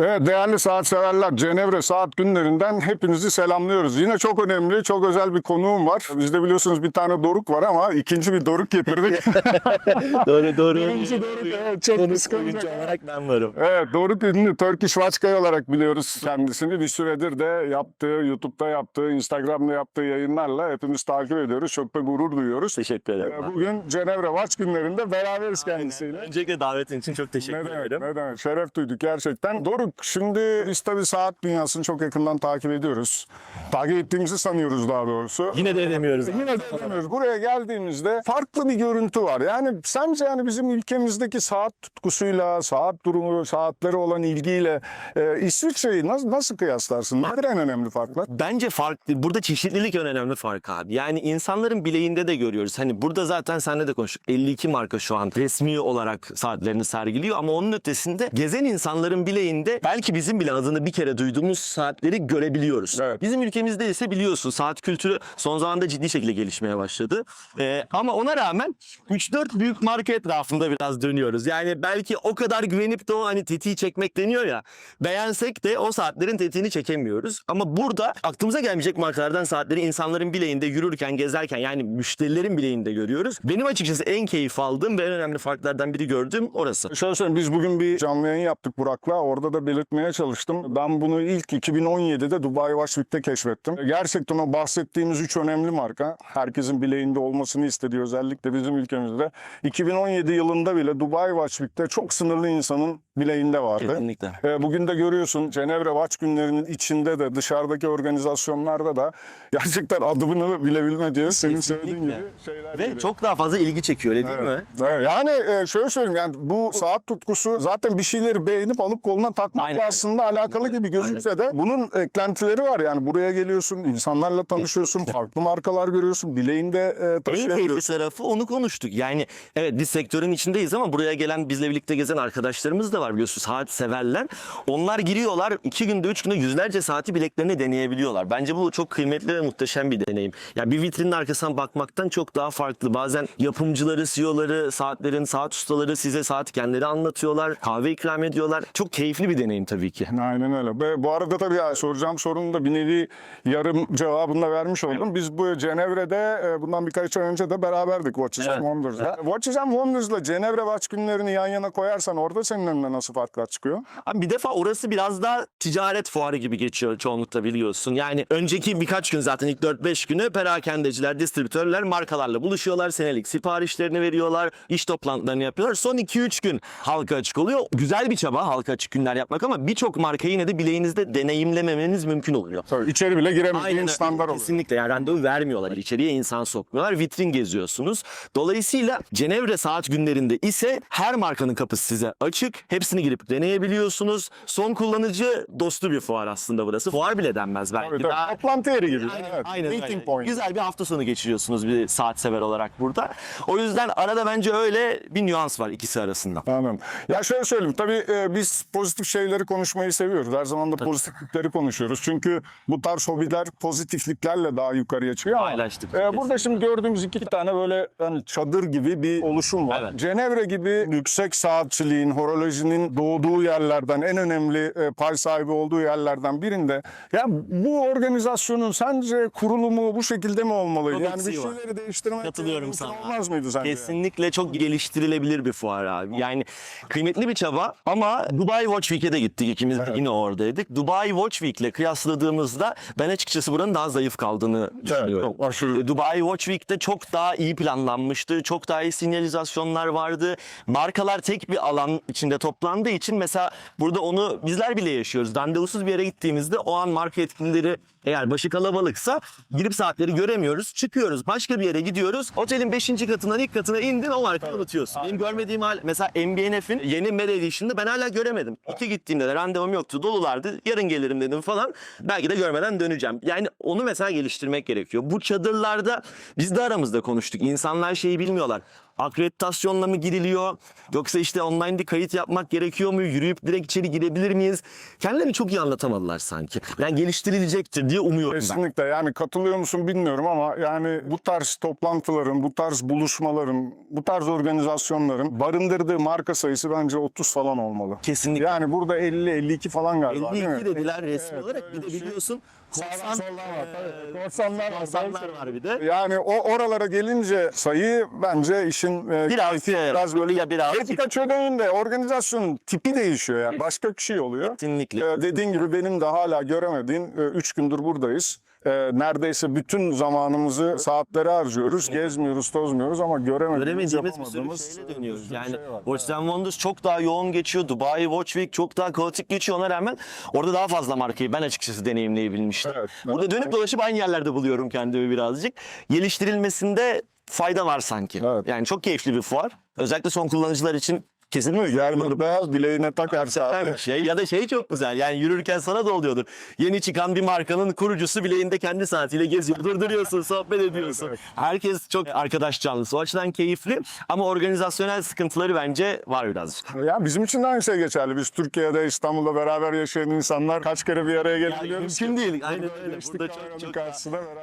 Evet değerli saat severler Cenevre saat günlerinden hepinizi selamlıyoruz. Yine çok önemli, çok özel bir konuğum var. Bizde biliyorsunuz bir tane Doruk var ama ikinci bir Doruk getirdik. doğru doğru. Birinci Doruk, evet, çok oyuncu olarak ben varım. evet Doruk ünlü Turkish Watchguy olarak biliyoruz kendisini. Bir süredir de yaptığı, YouTube'da yaptığı, Instagram'da yaptığı yayınlarla hepimiz takip ediyoruz. Çok da gurur duyuyoruz. Teşekkür ederim. Ee, Bugün Cenevre Watch günlerinde beraberiz kendisiyle. Öncelikle davetin için çok teşekkür Ne demek, ederim. ne demek. Şeref duyduk gerçekten. Doruk, şimdi biz tabii saat dünyasını çok yakından takip ediyoruz. Takip ettiğimizi sanıyoruz daha doğrusu. Yine de edemiyoruz. Yine de edemiyoruz. Buraya geldiğimizde farklı bir görüntü var. Yani sence yani bizim ülkemizdeki saat tutkusuyla, saat durumu, saatlere olan ilgiyle e, İsviçre'yi nasıl, nasıl kıyaslarsın? Nedir en önemli farklar? Bence farklı. Burada çeşitlilik en önemli fark abi. Yani insanların bileğinde de görüyoruz. Hani burada zaten seninle de konuştuk. 52 marka şu an resmi olarak saatlerini sergiliyor ama onun ötesinde gezen insanların bileğinde belki bizim bile adını bir kere duyduğumuz saatleri görebiliyoruz. Evet. Bizim ülkemizde ise biliyorsun saat kültürü son zamanda ciddi şekilde gelişmeye başladı. Ee, ama ona rağmen 3-4 büyük marka etrafında biraz dönüyoruz. Yani belki o kadar güvenip de o hani tetiği çekmek deniyor ya. Beğensek de o saatlerin tetiğini çekemiyoruz. Ama burada aklımıza gelmeyecek markalardan saatleri insanların bileğinde yürürken, gezerken yani müşterilerin bileğinde görüyoruz. Benim açıkçası en keyif aldığım ve en önemli farklardan biri gördüğüm orası. Şöyle söyleyeyim biz bugün bir canlı yayın yaptık Burak'la. Orada da belirtmeye çalıştım. Ben bunu ilk 2017'de Dubai Week'te keşfettim. Gerçekten o bahsettiğimiz üç önemli marka herkesin bileğinde olmasını istediği özellikle bizim ülkemizde. 2017 yılında bile Dubai Watch Week'te çok sınırlı insanın bileğinde vardı. Kesinlikle. E, Bugün de görüyorsun Cenevre Watch günlerinin içinde de dışarıdaki organizasyonlarda da gerçekten adımını bile bilme diye senin söylediğin gibi şeyler Ve geliyor. çok daha fazla ilgi çekiyor öyle değil mi? Evet. Evet, Yani e, şöyle söyleyeyim yani bu saat tutkusu zaten bir şeyleri beğenip alıp koluna takmakla aslında alakalı gibi gözükse de bunun eklentileri var yani buraya geliyorsun insanlarla tanışıyorsun farklı markalar görüyorsun bileğinde e, En taşıyabiliyorsun. tarafı onu konuştuk. Yani evet biz sektörün içindeyiz ama buraya gelen bizle birlikte gezen arkadaşlarımız da var biliyorsun saat severler. Onlar giriyorlar iki günde üç günde yüzlerce saati bileklerine deneyebiliyorlar. Bence bu çok kıymetli ve muhteşem bir deneyim. Ya bir vitrinin arkasından bakmaktan çok daha farklı. Bazen yapımcıları, CEO'ları, saatlerin saat ustaları size saat kendileri anlatıyorlar. Kahve ikram ediyorlar. Çok keyifli bir deneyim tabii ki. Aynen öyle. Ve bu arada tabii soracağım sorunun da bir nevi yarım cevabını da vermiş oldum. Biz bu Cenevre'de e, bundan birkaç ay önce de beraberdik Watches Evet. and Wonders'da. Watches and Wonders'la Cenevre Watch günlerini yan yana koyarsan orada senin önüne nasıl farklar çıkıyor? Abi bir defa orası biraz daha ticaret fuarı gibi geçiyor çoğunlukta biliyorsun. Yani önceki birkaç gün zaten ilk 4-5 günü perakendeciler, distribütörler markalarla buluşuyorlar. Senelik siparişlerini veriyorlar. iş toplantılarını yapıyorlar. Son 2-3 gün halka açık oluyor. Güzel bir çaba halka açık günler yapmak ama birçok markayı yine de bileğinizde deneyimlememeniz mümkün oluyor. Tabii içeri bile giremediğin standart oluyor. Kesinlikle yani randevu vermiyorlar. İçeriye insan sokmuyorlar. Vitrin geziyorsunuz. Dolayısıyla Cenevre saat günlerinde ise her markanın kapısı size açık. Hepsini girip deneyebiliyorsunuz. Son kullanıcı dostu bir fuar aslında burası. Fuar bile denmez belki. Tabii, tabii. Daha- Toplantı yeri gibi. Aynen, evet. aynen Meeting öyle. point. Güzel bir hafta sonu geçiriyorsunuz bir saat sever olarak burada. O yüzden arada bence öyle bir nüans var ikisi arasında. Anladım. Ya şöyle söyleyeyim. Tabii e, biz pozitif şeyleri konuşmayı seviyoruz. Her zaman da pozitiflikleri konuşuyoruz. Çünkü bu tarz hobiler pozitifliklerle daha yukarıya çıkıyor. Paylaştık. e, burada şimdi gördüğümüz iki tane böyle hani çadır gibi bir oluşum var. Evet. Cenevre gibi yüksek saatçiliğin, horolojinin doğduğu yerlerden, en önemli e, pay sahibi olduğu yerlerden birinde. Ya bu organizasyonun sence kurulumu bu şekilde mi olmalı? Çok Yani bir var. şeyleri değiştirmek Katılıyorum sana. olmaz mıydı sence? Kesinlikle çok geliştirilebilir bir fuar abi. Yani kıymetli bir çaba ama Dubai Watch Week'e de gittik ikimiz de yine oradaydık. Dubai Watch Week'le kıyasladığımızda ben açıkçası buranın daha zayıf kaldığını düşünüyorum. çok aşırı. E, Dubai Watch Week'te çok daha iyi planlanmıştı. Çok daha iyi sinyalizasyonlar vardı. Markalar tek bir alan içinde toplandığı için mesela burada onu bizler bile yaşıyoruz. Randevusuz bir yere gittiğimizde o an marka yetkilileri eğer başı kalabalıksa girip saatleri göremiyoruz. Çıkıyoruz. Başka bir yere gidiyoruz. Otelin 5. katından ilk katına indin o markayı unutuyorsun. Benim görmediğim hal mesela MBNF'in yeni Med Edition'da ben hala göremedim. İki gittiğimde de randevum yoktu. Dolulardı. Yarın gelirim dedim falan. Belki de görmeden döneceğim. Yani onu mesela geliştirmek gerekiyor. Bu çadırlarda biz de aramızda konuştuk. İnsanlar şeyi bilmiyorlar. akreditasyonla mı giriliyor? Yoksa işte online bir kayıt yapmak gerekiyor mu? Yürüyüp direkt içeri girebilir miyiz? Kendilerini çok iyi anlatamadılar sanki. Yani geliştirilecektir diye umuyorum ben. Kesinlikle yani katılıyor musun bilmiyorum ama yani bu tarz toplantıların, bu tarz buluşmaların, bu tarz organizasyonların barındırdığı marka sayısı bence 30 falan olmalı. Kesinlikle. Yani burada 50-52 falan galiba değil mi? 52 dediler resmi Evet, olarak. Bir de bir şey. Korsan, soldan var, tabii. Korsanlar var, korsanlar var bir de. Yani o oralara gelince sayı bence işin e, Biraz, keyfi biraz böyle ya biraz Keyfi kaçırdığında organizasyonun tipi değişiyor yani. Başka bir şey oluyor. kesinlikle. Ee, dediğin gibi benim de hala göremediğim 3 gündür buradayız. Ee, neredeyse bütün zamanımızı saatleri harcıyoruz. Gezmiyoruz, tozmuyoruz ama göremediğimiz, Göremediğimiz bir sürü yapamadığımız şeyle dönüyoruz. Yani şey var. Watch and Wonders çok daha yoğun geçiyor. Dubai Watch Week çok daha kaotik geçiyor. Ona rağmen orada daha fazla markayı ben açıkçası deneyimleyebilmiştim. Evet, Burada dönüp dolaşıp aynı yerlerde buluyorum kendimi birazcık. Geliştirilmesinde fayda var sanki. Evet. Yani çok keyifli bir fuar. Özellikle son kullanıcılar için kesin mi? Yerleri beyaz, bileğine tak her saat. şey ya da şey çok güzel yani yürürken sana da oluyordur. Yeni çıkan bir markanın kurucusu bileğinde kendi saatiyle geziyor. Durduruyorsun, sohbet ediyorsun. evet. Herkes çok arkadaş canlısı. O açıdan keyifli ama organizasyonel sıkıntıları bence var birazcık. Ya bizim için de aynı şey geçerli. Biz Türkiye'de, İstanbul'da beraber yaşayan insanlar kaç kere bir araya gelebiliyoruz. mümkün değil. Aynen öyle. Burada çok çok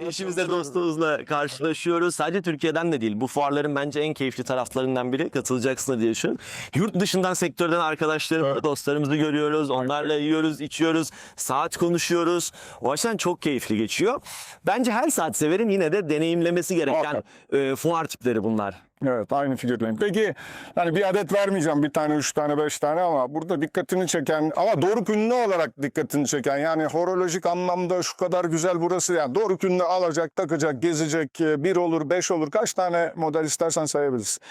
Eşimizle dostumuzla karşılaşıyoruz. Sadece Türkiye'den de değil. Bu fuarların bence en keyifli taraflarından biri. Katılacaksınız diye düşünüyorum. Yurt dışından sektörden arkadaşlarımızı, dostlarımızı görüyoruz. Onlarla yiyoruz, içiyoruz. Saat konuşuyoruz. O açıdan çok keyifli geçiyor. Bence her saat severin yine de deneyimlemesi gereken e, fuar tipleri bunlar. Evet aynı fikirdeyim. Peki hani bir adet vermeyeceğim bir tane, üç tane, beş tane ama burada dikkatini çeken ama doğru ünlü olarak dikkatini çeken yani horolojik anlamda şu kadar güzel burası yani doğru ünlü alacak, takacak, gezecek e, bir olur, beş olur kaç tane model istersen sayabilirsin.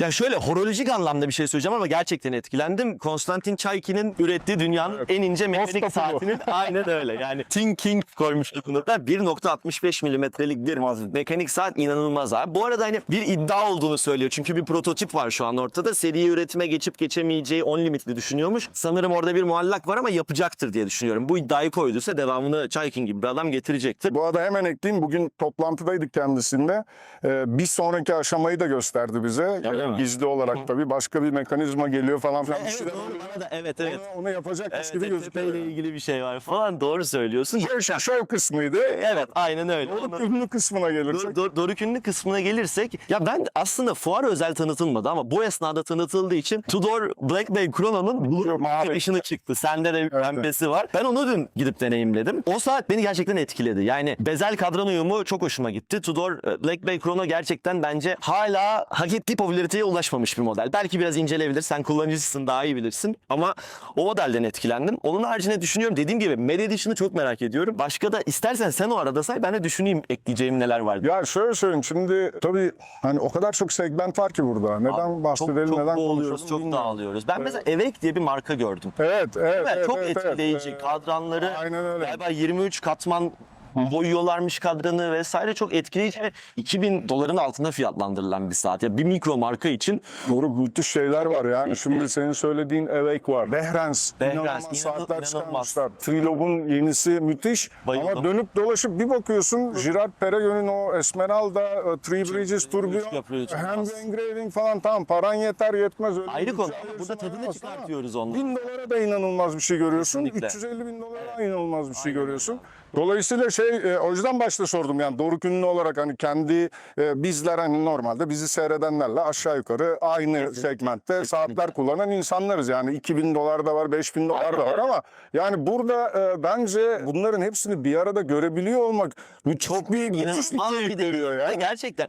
Ya şöyle horolojik anlamda bir şey söyleyeceğim ama gerçekten etkilendim. Konstantin Çayki'nin ürettiği dünyanın en ince mekanik bu. saatinin aynen öyle. Yani Thinking koymuştu bunu da 1.65 milimetrelik bir mekanik saat inanılmaz abi. Bu arada hani bir iddia olduğunu söylüyor. Çünkü bir prototip var şu an ortada. Seri üretime geçip geçemeyeceği on limitli düşünüyormuş. Sanırım orada bir muallak var ama yapacaktır diye düşünüyorum. Bu iddiayı koyduysa devamını Çaykin gibi bir adam getirecektir. Bu arada hemen ekleyeyim bugün toplantıdaydık kendisinde. Ee, bir sonraki aşamayı da gösterdi bize. Öyle mi? Gizli olarak tabii başka bir mekanizma geliyor falan filan. Bir Evet doğru bana da evet evet. Onu, onu yapacakmış Evet, gibi gözüküyor. ile ilgili bir şey var falan doğru söylüyorsun. Şöv, şöv kısmıydı. Evet aynen öyle. Doğru Onu- ünlü kısmına gelirsek. Dor, Dor- Doruk Ünlü kısmına gelirsek ya ben aslında fuar özel tanıtılmadı ama bu esnada tanıtıldığı için Tudor Black Bay Chrono'nun. Edition'ı çıktı. Sende de pembesi var. Ben onu dün gidip deneyimledim. O saat beni gerçekten etkiledi. Yani bezel kadran uyumu çok hoşuma gitti. Tudor e, Black Bay Chrono gerçekten bence hala hak ettiği popülariteye ulaşmamış bir model. Belki biraz inceleyebilir. Sen kullanıcısın daha iyi bilirsin. Ama o modelden etkilendim. Onun haricinde düşünüyorum. Dediğim gibi Med Edition'ı çok merak ediyorum. Başka da istersen sen o arada say ben de düşüneyim ekleyeceğim neler var. Ya şöyle söyleyeyim şimdi tabii hani o kadar çok segment var ki burada. Neden Çok, bahsedelim, çok neden boğuluyoruz, çok bilmiyorum. dağılıyoruz. Ben mesela Evek diye bir marka gördüm. Evet, evet, Evet, evet. çok evet, etkileyici. evet. Kadranları Aynen öyle. galiba 23 katman boyuyorlarmış kadranı vesaire çok etkileyici ve 2000 doların altında fiyatlandırılan bir saat. Ya bir mikro marka için Doğru müthiş şeyler var yani. Şimdi senin söylediğin Awake var. Behrens. Behrens, inanılmaz inan- saatler inanılmaz. çıkarmışlar. Trilob'un yenisi müthiş. Bayıldım. Ama dönüp dolaşıp bir bakıyorsun Girard Perregau'nun o Esmeralda, e, Three Bridges Tourbillon, yapıyor, çok hem az. de engraving falan tamam paran yeter yetmez. Öyle ayrı konu şey burada tadını çıkartıyoruz ondan. 1000 dolara da inanılmaz bir şey görüyorsun. Kesinlikle. 350 bin dolara inanılmaz bir şey görüyorsun. Dolayısıyla şey e, o yüzden başta sordum yani Doruk Ünlü olarak hani kendi e, bizler hani normalde bizi seyredenlerle aşağı yukarı aynı segmentte saatler kullanan insanlarız. Yani 2000 dolar da var 5000 dolar da var ama yani burada e, bence bunların hepsini bir arada görebiliyor olmak çok bir müthiş bir keyif veriyor ya. Gerçekten.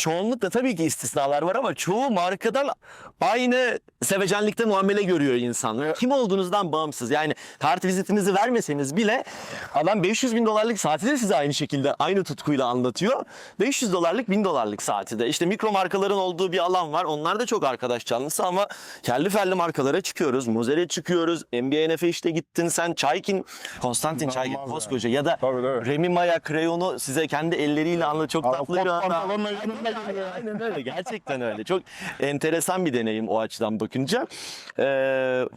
Çoğunlukla tabii ki istisnalar var ama çoğu markadan aynı sevecenlikte muamele görüyor insanlar. Kim olduğunuzdan bağımsız. Yani kart vizitinizi vermeseniz bile adam 500 bin dolarlık saati de size aynı şekilde aynı tutkuyla anlatıyor. 500 dolarlık 1000 dolarlık saati de. İşte mikro markaların olduğu bir alan var. Onlar da çok arkadaş canlısı ama kelli felli markalara çıkıyoruz. Mozer'e çıkıyoruz. NBA NF'e işte gittin sen. Çaykin, Konstantin Çaykin koskoca ya da Tabii, tabii. Remy Maya Crayon'u size kendi elleriyle anlatıyor. Çok tatlı bir adam. Aynen öyle. Gerçekten öyle. Çok enteresan bir deneyim o açıdan bakınca. Ee,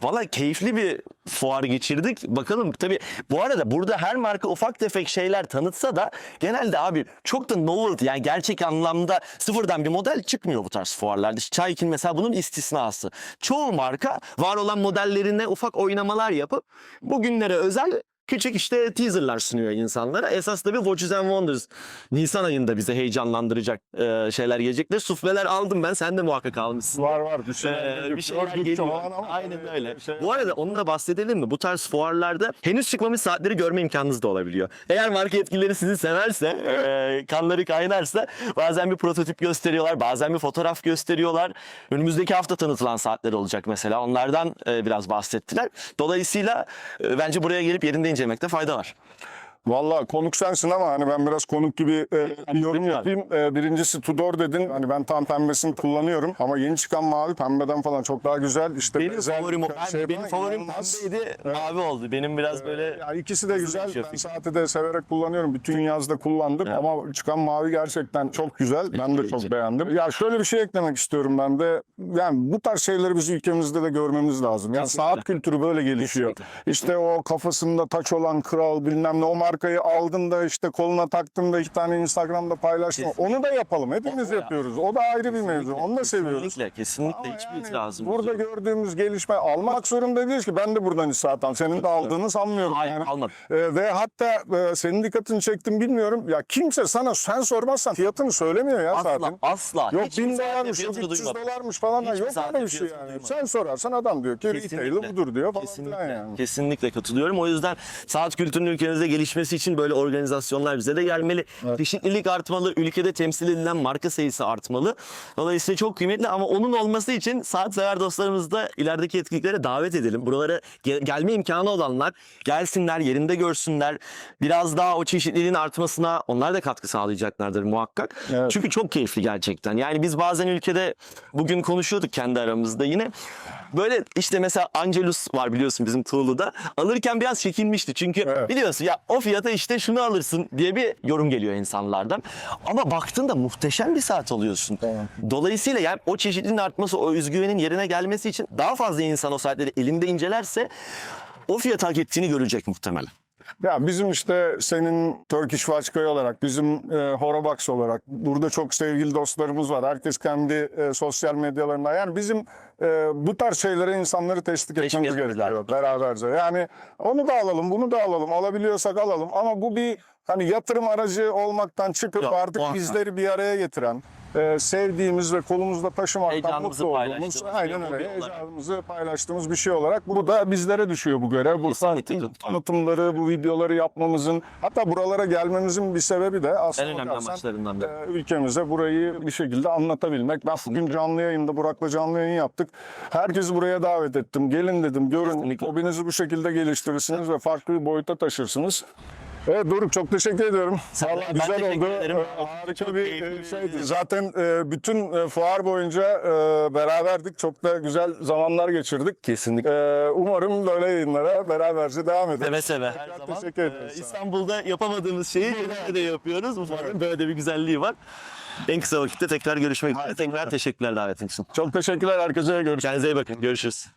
Valla keyifli bir fuar geçirdik. Bakalım tabii bu arada burada her marka ufak tefek şeyler tanıtsa da genelde abi çok da novelty yani gerçek anlamda sıfırdan bir model çıkmıyor bu tarz fuarlarda. Çaykin mesela bunun istisnası. Çoğu marka var olan modellerine ufak oynamalar yapıp bugünlere özel küçük işte teaserlar sunuyor insanlara. Esas da bir Watches and Wonders Nisan ayında bize heyecanlandıracak e, şeyler gelecekler. Sufleler aldım ben. Sen de muhakkak almışsın. Var var. Bir şeyler, Ee, bir şeyler geliyor. ama- Aynen öyle. Şey- Bu arada onu da bahsedelim mi? Bu tarz fuarlarda henüz çıkmamış saatleri görme imkanınız da olabiliyor. Eğer marka yetkilileri sizi severse, e, kanları kaynarsa bazen bir prototip gösteriyorlar, bazen bir fotoğraf gösteriyorlar. Önümüzdeki hafta tanıtılan saatler olacak mesela. Onlardan e, biraz bahsettiler. Dolayısıyla e, bence buraya gelip yerinde incelemekte fayda var. Valla konuk sensin ama hani ben biraz konuk gibi e, yorum yapayım. E, birincisi Tudor dedin. Hani ben tam pembesini kullanıyorum. Ama yeni çıkan mavi pembeden falan çok daha güzel. İşte Benim bezel favorim, o- ben- şey benim favorim inanılmaz. pembeydi, mavi oldu. Benim biraz böyle Ya ikisi de güzel. Ben yapayım. saati de severek kullanıyorum. Bütün yazda kullandım Evet. ama çıkan mavi gerçekten çok güzel. Ben de çok beğendim. Ya şöyle bir şey eklemek istiyorum ben de. Yani bu tarz şeyleri biz ülkemizde de görmemiz lazım. Yani Kesinlikle. saat kültürü böyle gelişiyor. İşte o kafasında taç olan kral bilmem ne o markayı aldın da işte koluna taktın da iki tane Instagram'da paylaştın. Kesinlikle. Onu da yapalım. Hepimiz O- o- yapıyoruz. O da ayrı bir mevzu. Onu da seviyoruz. kesinlikle, kesinlikle Ama hiçbir yani itirazım Burada yok. gördüğümüz gelişme almak zorunda değiliz ki. Ben de buradan al. Senin de aldığını sanmıyorum. Hayır, yani. almadım. Ee, ve hatta e, senin dikkatini çektim bilmiyorum. Ya kimse sana sen sormazsan fiyatını söylemiyor ya Asla, saatin. asla. Yok Hiçbir bin dolarmış, yok fiyatını 300 duymadım. dolarmış falan. Hiçbir yok öyle bir şey yani. duymadım. Sen sorarsan adam diyor ki retail'ı budur diyor falan Kesinlikle. yani. Kesinlikle katılıyorum. O yüzden saat kültürünün ülkemizde gelişmesi için böyle organizasyonlar bize de gelmeli. Çeşitlilik artmalı. Ülkede temsil edilen marka sayısı artmalı. Dolayısıyla çok kıymetli ama onun olması için saat sever dostlarımızı da ilerideki etkinliklere davet edelim. Buralara gel- gelme imkanı olanlar gelsinler, yerinde görsünler. Biraz daha o çeşitliliğin artmasına onlar da katkı sağlayacaklardır muhakkak. Evet. Çünkü çok keyifli gerçekten. Yani biz bazen ülkede bugün konuşuyorduk kendi aramızda yine. Böyle işte mesela Angelus var biliyorsun bizim Tuğlu'da. Alırken biraz çekinmişti. Çünkü Evet. biliyorsun ya o fiyata işte şunu alırsın diye bir yorum geliyor insanlardan. Ama baktığında muhteşem bir saat alıyorsun. Tamam. Dolayısıyla yani o çeşitliliğin artması, o özgüvenin yerine gelmesi için daha fazla insan o saatleri elinde incelerse o fiyat hak ettiğini görecek muhtemelen. Ya bizim işte senin Turkish Guy olarak, bizim e, Horobox olarak burada çok sevgili dostlarımız var. Herkes kendi e, sosyal medyalarında. Yani bizim e, bu tarz şeylere insanları teşvik Teşvik etmemiz gerekiyor beraberce. Yani onu da alalım, bunu da alalım. Alabiliyorsak alalım. Ama bu bir hani yatırım aracı olmaktan çıkıp Yok, artık bizleri bir araya getiren, e, sevdiğimiz ve kolumuzda taşımaktan mutlu olduğumuz, aynen bir öyle, heyecanımızı paylaştığımız bir şey olarak bu da bizlere düşüyor bu görev. Bu tanıtımları, bu videoları yapmamızın hatta buralara gelmemizin bir sebebi de aslında En önemli bakarsan, amaçlarından biri. e, ülkemize burayı bir şekilde anlatabilmek. Ben bugün canlı yayında Burak'la canlı yayın yaptık. Herkesi buraya davet ettim. Gelin dedim, görün. Kesinlikle. Hobinizi bu şekilde geliştirirsiniz ve farklı bir boyuta taşırsınız. Evet Doruk çok teşekkür ediyorum. Sen- Vallahi ben güzel teşekkür oldu. ederim. Ee, Harika Çok bir e, şeydi. Zaten e, bütün e, fuar boyunca beraberdik. Çok da güzel zamanlar geçirdik. Kesinlikle. Umarım böyle yayınlara beraberce devam ederiz. Seve seve her Tekrar zaman. teşekkür ederiz. İstanbul'da yapamadığımız şeyi Denizli'de de yapıyoruz. Bu fuarın böyle de bir güzelliği var. En kısa vakitte tekrar görüşmek üzere. Tekrar teşekkürler davetin için. Çok teşekkürler herkese. Görüşürüz. Kendinize iyi bakın. Görüşürüz.